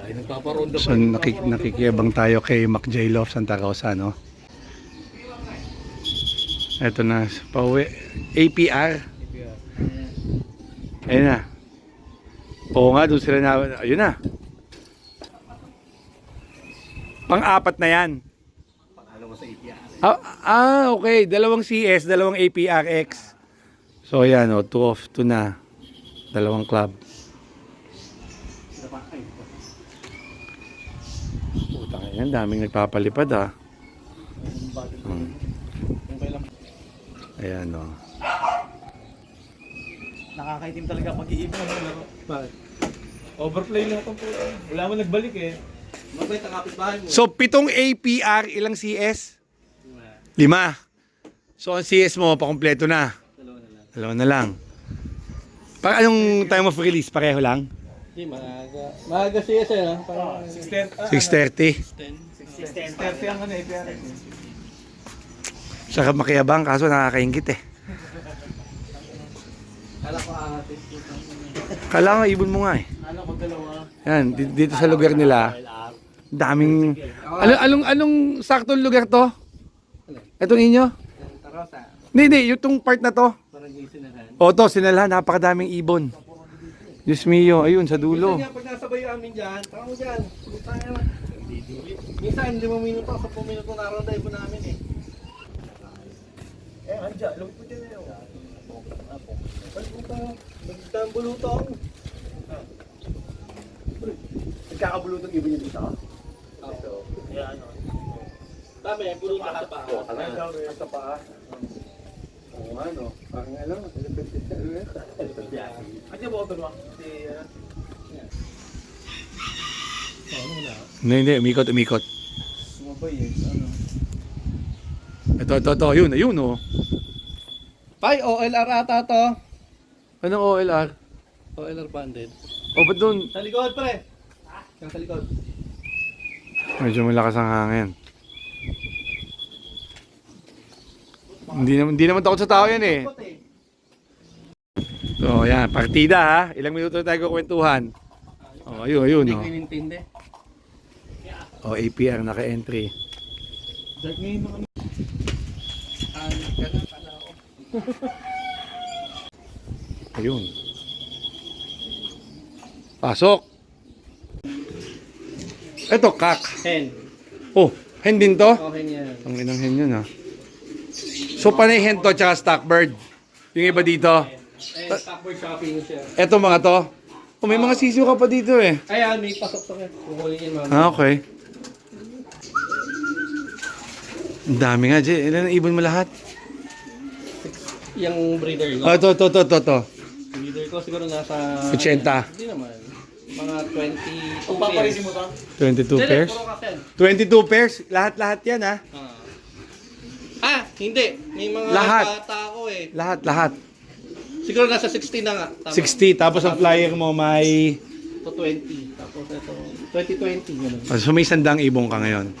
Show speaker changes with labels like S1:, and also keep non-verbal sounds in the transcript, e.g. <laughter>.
S1: Ay, nagpaparonda
S2: So nakik nakikiyabang tayo kay Mac J Love Santa Rosa, no? Ito na, pauwi. APR. Ayun na. Oo nga, doon sila na, ayun na. Pang-apat na yan.
S1: Pangalawa sa APR.
S2: Ah, ah, okay. Dalawang CS, dalawang APRX. So, yan, oh, two of two na. Dalawang club. Ina, daming nagpapalipad, ah. Hmm. Ayan, oh.
S1: Nakakaitim talaga pag-iibig ng laro. Bakit? Overplay lang itong puto. Wala mo nagbalik eh. Mabait ang kapitbahay mo.
S2: So, pitong APR, ilang CS? Lima. So, ang CS mo, pakumpleto na.
S1: Dalawa na lang.
S2: Dalawa na lang. Para anong time of release? Pareho lang?
S1: Hindi, maaga. Maaga siya siya. Parang 6.10.
S2: 6.30.
S1: 6.30 ang ano APR.
S2: Sarap makiyabang, kaso nakakaingit eh.
S1: Kala ko.
S2: Kailangan ibon mo nga eh.
S1: Kala ko dalawa.
S2: Yan, di- dito sa lugar nila, daming... Ano, anong, anong saktong lugar to? Itong inyo?
S1: Tarosa.
S2: Hindi, hindi, yung tong part na to.
S1: Parang gisinahan.
S2: O to, sinala, napakadaming ibon. Diyos mio, ayun, sa dulo.
S1: Minsan pag nasabay amin dyan, tama mo dyan. Puta nga. Minsan, 5 minuto, 10 minuto po namin eh. Eh, andyan, lungkot dyan eh. Balik mo pa, magdang bulutong. Nagkakabulutong ibon yung dito? Ito. Kaya ano? Dami, bulutong sa paa. Sa paa. Ano? Parang alam, Ano ba ito naman? Si, ano? Ano na?
S2: Hindi, hindi, umikot, umikot.
S1: Sumabay eh. Ano?
S2: Ito, ito, ito, ayun, ayun oh.
S1: Pai, OLR ata to.
S2: Anong OLR?
S1: OLR banded.
S2: O, ba't doon?
S1: Sa likod, pre. Sa likod.
S2: Medyo malakas ang hangin. Hindi naman, hindi naman takot sa tao yan eh. So, yan, partida ha. Ilang minuto tayo kukwentuhan. Oh, ayun, ayun.
S1: Hindi
S2: Oh.
S1: ko inintindi.
S2: oh, APR naka-entry.
S1: Dark ngayon mga... Ano ka na pala ako. <laughs>
S2: Ayun. Pasok. Ito, kak.
S1: Hen.
S2: Oh, hen din to?
S1: Okay niya.
S2: Ang inang hen yun ha. So, panay hen to tsaka stockbird. Yung iba dito.
S1: Eh, stockboard shopping siya.
S2: Eto mga to. Oh, may mga sisiw ka pa dito eh.
S1: Ayan, may pasok to. Kukunin yun, mama.
S2: Ah, okay. Ang dami nga, Jay. Ilan ang ibon mo lahat?
S1: Yung breeder ko.
S2: Oh, to, to, to, to, to.
S1: Breeder ko siguro nasa...
S2: 80.
S1: Hindi naman. Mga 22 pairs. mo to?
S2: 22 pairs?
S1: Puro kasen.
S2: 22 pairs? Lahat-lahat yan ha?
S1: Ah. Ah, hindi. May mga
S2: Lahat.
S1: bata ako eh.
S2: Lahat, lahat.
S1: Siguro nasa 60 na nga. Tama.
S2: 60, tapos ang flyer mo may...
S1: To 20. Tapos ito, 2020. Ganun.
S2: So may sandang ibon ka ngayon.